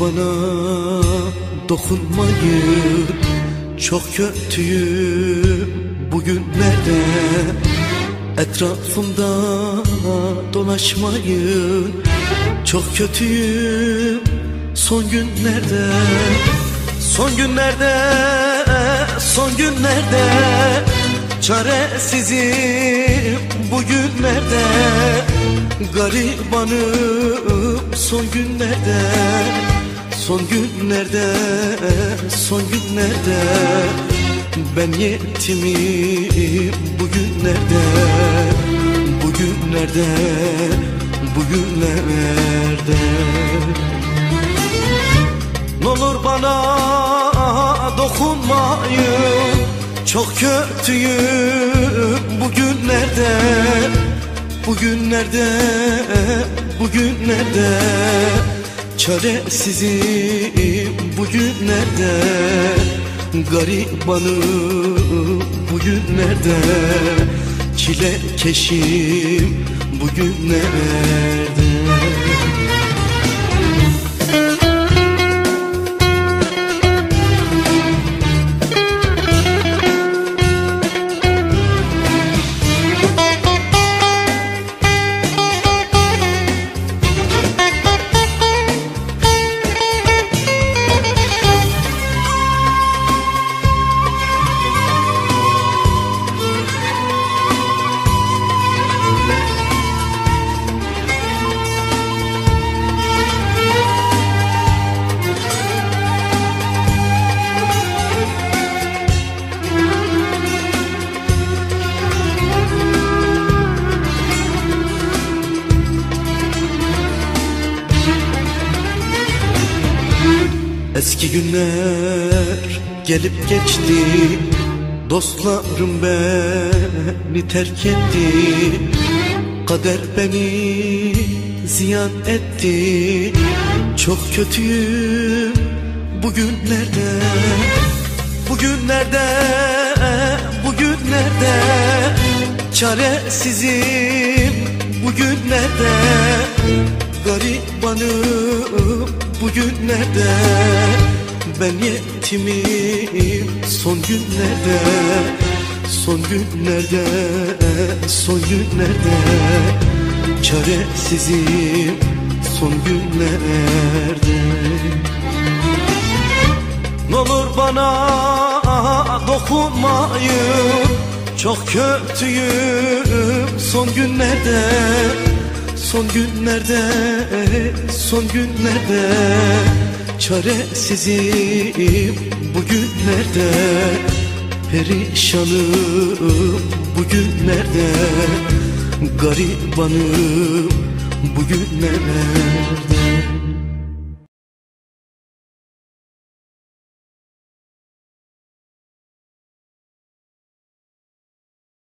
bana dokunmayın Çok kötüyüm. Bugünlerde Etrafımda dolaşmayın. Çok kötüyüm. Son günlerde Son günlerde, son günlerde Çaresizim. Bugünlerde Garibanım. Son günlerde Son günlerde, son günlerde Ben yetimim bugünlerde Bugünlerde, bugünlerde. Ne olur bana dokunmayın Çok kötüyüm bugünlerde Bugünlerde, bugünlerde Çaresizim bugünlerde Garibanım bugünlerde Çile keşim bugünlerde Eski günler gelip geçti Dostlarım beni terk etti. Kader beni ziyan etti. Çok kötüyüm bugünlerde Bugünlerde, bugünlerde. Çaresizim bugünlerde Garibanım bugünlerde Ben yetimim. Son günlerde Son günlerde, son günlerde Çaresizim. Son günlerde. Ne olur bana dokunmayın. Çok kötüyüm. Son günlerde Son günlerde, son günlerde Çaresizim bugünlerde Perişanım bugünlerde Garibanım bugünlerde